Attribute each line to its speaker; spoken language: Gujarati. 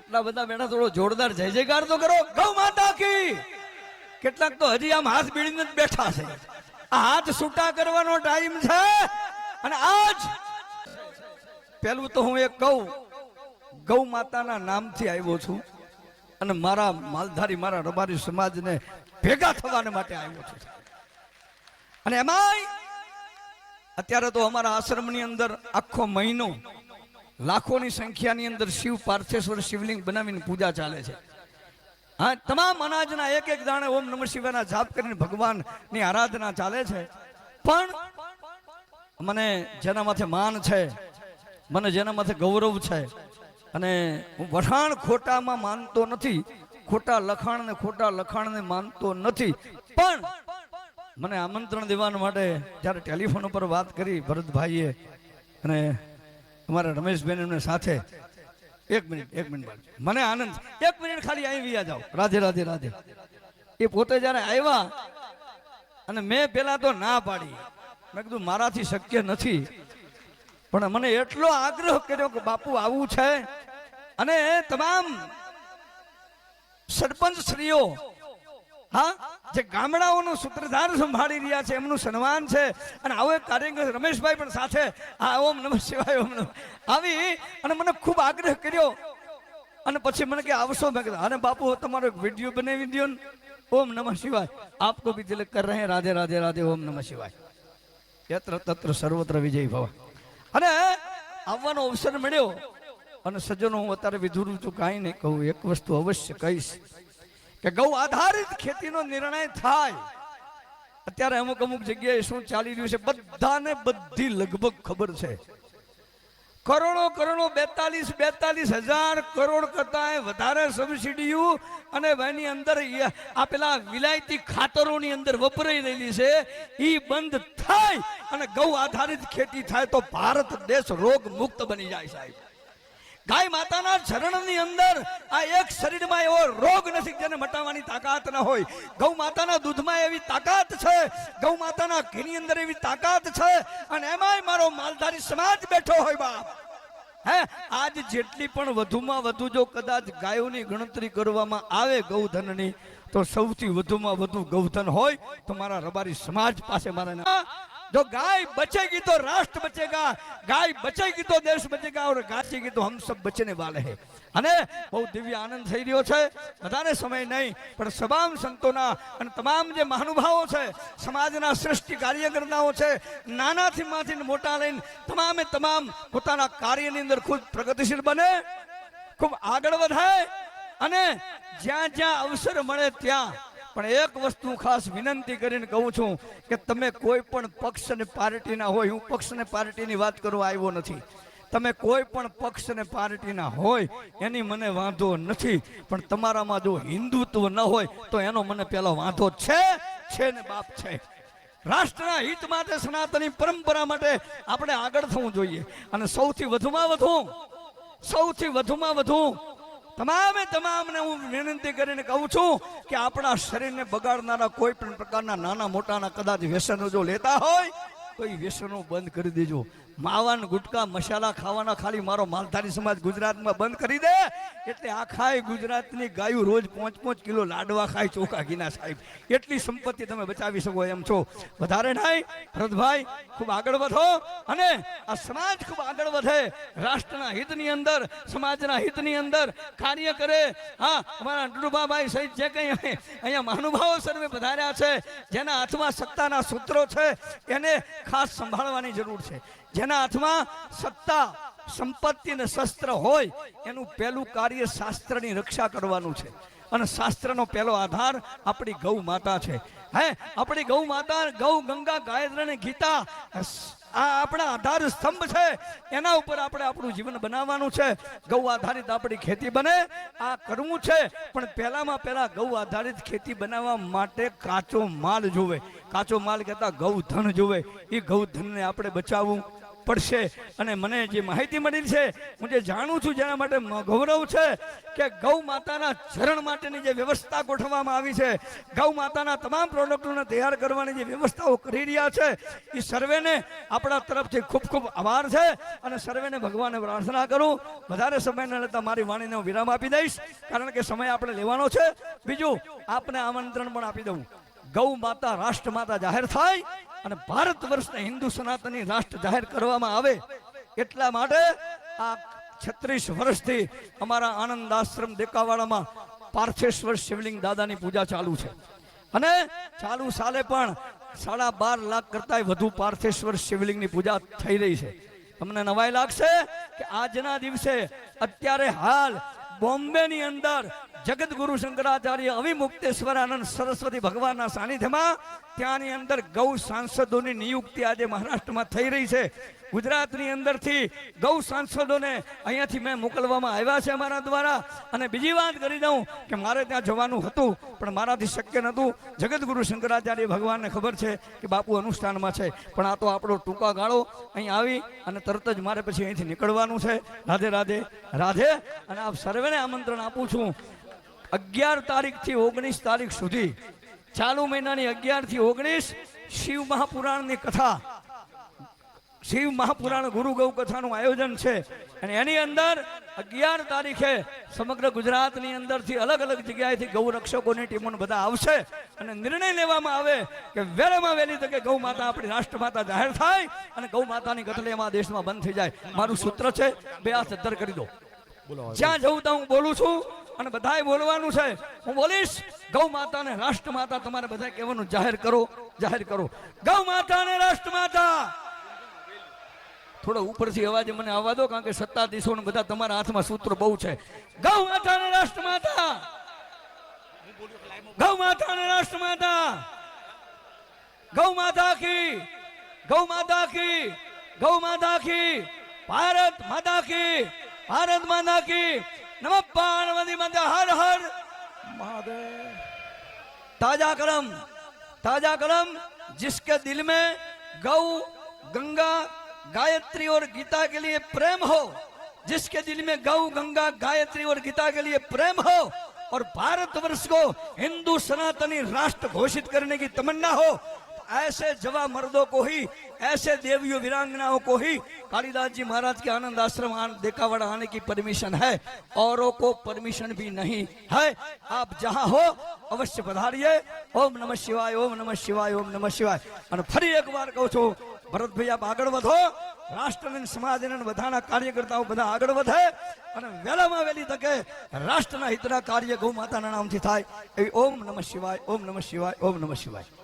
Speaker 1: આટલા બધા બેઠા થોડો જોરદાર જય જયકાર તો કરો. ગૌ માતા કી. કેટલાક તો હજી આમ હાથ બીડીને બેઠા છે. હાથ છૂટા કરવાનો ટાઈમ છે. અને આજ પેલું તો હું એક કહું ગૌ માતાના નામથી આવ્યો છું. અને મારા માલધારી, મારા રબારી સમાજને ભેગા થવાને માટે આવ્યો છું. અને એમાંય અત્યારે તો અમારા આશ્રમની અંદર આખો મહિનો લાખોની સંખ્યાની અંદર શિવ, પાર્થેશ્વર, શિવલિંગ બનાવીને પૂજા ચાલે છે. હા, તમામ અનાજના એક એક દાણે ઓમ નમઃ શિવાના જાપ કરીને ભગવાનની આરાધના ચાલે છે. પણ મને જેના માથે માન છે, મને જેના માથે ગૌરવ છે, અને હું વખાણ ખોટામાં માનતો નથી, ખોટા લખાણ ને ખોટા લખાણને માનતો નથી, પણ મને આમંત્રણ દેવા માટે જ્યારે ટેલિફોન ઉપર વાત કરી ભરતભાઈએ, અને અમારા રમેશબેન એમને સાથે. એક મિનિટ એક મિનિટ. મને આનંદ. એક મિનિટ ખાલી વિયા જાઓ. રાધે રાધે રાધે. એ પોતે જ્યારે આવ્યા અને મેં પેલા તો ના પાડી. મેં કીધું, મારાથી શક્ય નથી. પણ મને એટલો આગ્રહ કર્યો કે બાપુ આવું છે. અને તમામ સરપંચ શ્રીઓ, હા જે ગામડાઓનું સૂત્રધાર સંભાળી રહ્યા છે, એમનું સન્માન છે. અને આવો એક કાર્યક્રમ રમેશભાઈ પણ સાથે આ ઓમ નમઃ શિવાય, ઓમ નમઃ. આવી અને મને ખૂબ આગ્રહ કર્યો. અને પછી મને કે આવશો? મેં કીધું અને બાપુ તમારો એક વીડિયો બનાવી દો ઓમ નમઃ શિવાય. આપકો ભી તિલક કર રહે રાધે રાધે રાધે, ઓમ નમઃ શિવાય. યત્ર તત્ર સર્વત્ર વિજય ભવ. અને આવવાનો અવસર મળ્યો. અને સજ્જનો, હું અત્યારે વિધુરું છું, કાંઈ નહીં કહું, એક વસ્તુ અવશ્ય કહીશ. કે ગૌ આધારિત ખેતીનો નિર્ણય થાય. અત્યારે અમુક અમુક જગ્યાએ શું ચાલી રહ્યું છે, બધાને બધી લગભગ ખબર છે. કરોડો કરોડો બેતાલીસ બેતાલીસ હજાર કરોડ કરતા વધારે સબસિડીઓ અને એની અંદર આ પેલા વિલાયતી ખાતરોની અંદર વપરાઈ રહેલી છે એ બંધ થાય અને ગૌ આધારિત ખેતી થાય તો ભારત દેશ રોગ મુક્ત બની જાય સાહેબ. ગાય માતાના ચરણની અંદર આ એક શરીરમાં એવો રોગ નથી જેને મટાવવાની તાકાત ન હોય. ગૌ માતાના દૂધમાં એવી તાકાત છે, ગૌ માતાના ઘીની અંદર એવી તાકાત છે અને એમાંય મારો માલધારી સમાજ બેઠો હોય બાપ. હે, આજ જેટલી પણ વધુમાં વધુ જો કદાચ ગાયોની ગણતરી કરવામાં આવે ગૌધનની, તો સૌથી વધુમાં વધુ ગૌધન હોય તો મારા રબારી સમાજ પાસે મારા ના- જો गाय बचेगी तो राष्ट्र बचेगा गाय बचेगी तो देश बचेगा और गाय बचेगी तो हम सब बचने वाले हैं અને બહુ દિવ્ય આનંદ થઈ રહ્યો છે વધારે સમય નહીં પણ તમામ સંતોના અને તમામ જે મહાનુભાવો છે સમાજના શ્રેષ્ઠ કાર્યકર્તાઓ છે નાનાથી માંથી મોટા લઈને તમામે તમામ પોતાના કાર્યની અંદર ખૂબ પ્રગતિશીલ બને ખૂબ આગળ વધાય અને જ્યાં જ્યાં અવસર મળે ત્યાં પણ એક વસ્તુ ખાસ વિનંતી કરીને કહું છું કે તમે કોઈ પણ પક્ષ અને પાર્ટીના હોય, હું પક્ષ અને પાર્ટીની વાત કરવા આવ્યો નથી. તમે કોઈ પણ પક્ષ અને પાર્ટીના હોય, એની મને વાંધો નથી. પણ તમારામાં જો હિન્દુત્વ ન હોય, તો એનો મને પેલો વાંધો છે છે ને બાપ છે. રાષ્ટ્રના હિત માટે સનાતની પરંપરા માટે આપણે આગળ થવું જોઈએ. અને સૌથી વધુમાં વધુ, સૌથી વધુમાં વધુ તમામે તમામને હું વિનંતી કરીને કહું છું કે આપણા શરીરને બગાડનારા કોઈ પણ પ્રકારના નાના મોટાના કદાચ વ્યસનો જો લેતા હોય તો વ્યસનો બંધ કરી દેજો. માવાન ગુટકા મસાલા ખાવાના ખાલી મારો માલધારી સમાજ ગુજરાતમાં બંધ કરી દે. એટલે આખાય ગુજરાતની ગાયું રોજ પાંચ પાંચ કિલો લાડવા ખાય ચોખા ઘીના સાહેબ. એટલી સંપત્તિ તમે બચાવી શકો એમ છો. વધારે નહીં, ભરતભાઈ, ખૂબ આગળ વધો અને આ સમાજ ખૂબ આગળ વધે. રાષ્ટ્રના હિતની અંદર, સમાજના હિતની અંદર કાર્ય કરે. હા, અમારા ડુડુબાભાઈ સહિત જે કંઈ અહીં અહીંયા મહાનુભાવો સર્વે વધાર્યા છે, જેના હાથમાં સત્તાના સૂત્રો છે, એને ખાસ સંભાળવાની જરૂર છે. જેના હાથમાં સત્તા, સંપત્તિ અને શસ્ત્ર હોય, એનું પહેલું કાર્ય શાસ્ત્રની રક્ષા કરવાનું છે. અને શાસ્ત્રનો પહેલો આધાર આપણી ગૌ માતા છે. હે, આપણી ગૌ માતા ગૌ ગંગા ગાયત્રી ગીતા આ આપણા આધાર સ્તંભ છે. એના ઉપર આપણે આપણું જીવન બનાવવાનું છે. ગૌ આધારિત આપણી ખેતી બને, આ કરવું છે. પણ પહેલામાં પહેલા ગૌ આધારિત ખેતી બનાવવા માટે કાચો માલ જોવે. કાચો માલ કહેતા ગૌધન જોવે. એ ગૌધનને આપણે બચાવવું. પડશે. અને મને જે માહિતી મળી છે, હું જે જાણું છું જેના માટે ગૌરવ છે કે ગૌ માતાના ચરણ માટેની જે વ્યવસ્થા ગોઠવવામાં આવી છે, ગૌ માતાના તમામ પ્રોડક્ટોને તૈયાર કરવાની જે વ્યવસ્થાઓ કરી રહ્યા છે એ સર્વેને આપણા તરફથી ખૂબ ખૂબ આભાર છે. અને સર્વેને ભગવાનને પ્રાર્થના કરું, વધારે સમય ન લેતા મારી વાણીને હું વિરામ આપી દઈશ, કારણ કે સમય આપણે લેવાનો છે. બીજું, આપને આમંત્રણ પણ આપી દઉં. ગૌ માતા રાષ્ટ્ર માતા જાહેર થાય અને ભારત વર્ષને હિન્દુ સનાતની રાષ્ટ્ર જાહેર કરવામાં આવે એટલા માટે આ છત્રીસ વર્ષથી અમારા આનંદ આશ્રમ દેકાવાડામાં પાર્થેશ્વર શિવલિંગ દાદાની પૂજા ચાલુ છે. અને ચાલુ સાલે પણ સાડા બાર લાખ કરતા વધુ પાર્થેશ્વર શિવલિંગની પૂજા થઈ રહી છે. તમને નવાઈ લાગશે કે આજના દિવસે અત્યારે હાલ બોમ્બેની અંદર જગતગુરુ શંકરાચાર્ય અવિમુક્તેશ્વરાનંદ સરસ્વતી ભગવાનના સાનિધ્યમાં ત્યાંની અંદર ગૌ સાંસદોની નિયુક્તિ આજે મહારાષ્ટ્રમાં થઈ રહી છે. ગુજરાતની અંદરથી ગૌ સાંસદોને અહીંયાથી મેં મોકલવામાં આવ્યા છે અમારા દ્વારા. અને બીજી વાત કરી દઉં કે મારે ત્યાં જવાનું હતું, પણ મારાથી શક્ય નહોતું. જગતગુરુ શંકરાચાર્ય ભગવાનને ખબર છે કે બાપુ અનુષ્ઠાનમાં છે, પણ આ તો આપણો ટૂંકા ગાળો અહીં આવી અને તરત જ મારે પછી અહીંથી નીકળવાનું છે. રાધે રાધે રાધે. અને આપ સર્વેને આમંત્રણ આપું છું. અગિયાર તારીખથી ઓગણીસ તારીખ સુધી. ચાલુ મહિનાની અગિયારથી ઓગણીસ શિવ મહાપુરાણની કથા. શિવ મહાપુરાણ ગુરુ ગૌ કથાનું આયોજન છે. અને એની અંદર અગિયાર તારીખે સમગ્ર ગુજરાતની અંદરથી અલગ અલગ જગ્યાએથી ગૌ રક્ષકોની ટીમો બધા આવશે. અને નિર્ણય લેવામાં આવે કે વહેલામાં વહેલી તકે ગૌ માતા આપણી રાષ્ટ્રમાતા જાહેર થાય અને ગૌ માતાની એમાં દેશમાં બંધ થઈ જાય. મારું સૂત્ર છે બે આ સત્તર કરી દો. જ્યાં જવું ત્યાં હું બોલું છું અને બધાએ બોલવાનું છે. હું બોલીશ, ગૌ માતા ને રાષ્ટ્ર માતા તમારે બધા કહેવાનું જાહેર કરો જાહેર કરો. ગૌ માતા ને રાષ્ટ્ર માતા. થોડો ઉપરથી અવાજ મને આવવા દો, કારણ કે સત્તાધીશો ને બધા તમારા હાથમાં સૂત્ર બહુ છે. ગૌ માતા ને રાષ્ટ્ર માતા. ગૌ માતા ને રાષ્ટ્ર માતા. ગૌ માતા કી, ગૌ માતા કી, ગૌ માતા કી, ભારત માતા કી, ભારત માતા કી. नम पार्वती मंदिर हर हर। महादेव ताज़ा कलम ताज़ा कलम, जिसके दिल में गौ, गंगा, गायत्री और गीता के लिए प्रेम हो, जिसके दिल में गौ, गंगा, गायत्री और गीता के लिए प्रेम हो, और भारतवर्ष को हिंदू सनातनी राष्ट्र घोषित करने की तमन्ना हो तो ऐसे जवा मर्दों को ही, ऐसे देवियों, वीरांगनाओं को ही कालिदास जी महाराज के आनंद आश्रम आन- देखावाड़ा आने की परमिशन है औरों को परमिशन भी नहीं है आप जहां हो अवश्य पधारिए ओम नमः शिवाय ओम नमः शिवाय ओम नमः शिवाय અને ફરી એકવાર કહું છું ભરતભાઈ આપ આગળ વધો રાષ્ટ્ર અને સમાજ અને બધાના કાર્યકર્તાઓ બધા આગળ વધે અને વહેલામાં વહેલી તકે રાષ્ટ્રના હિતના કાર્ય ગૌ માતાના નામથી થાય એવી ઓમ નમઃ શિવાય ઓમ નમઃ શિવાય ઓમ નમઃ શિવાય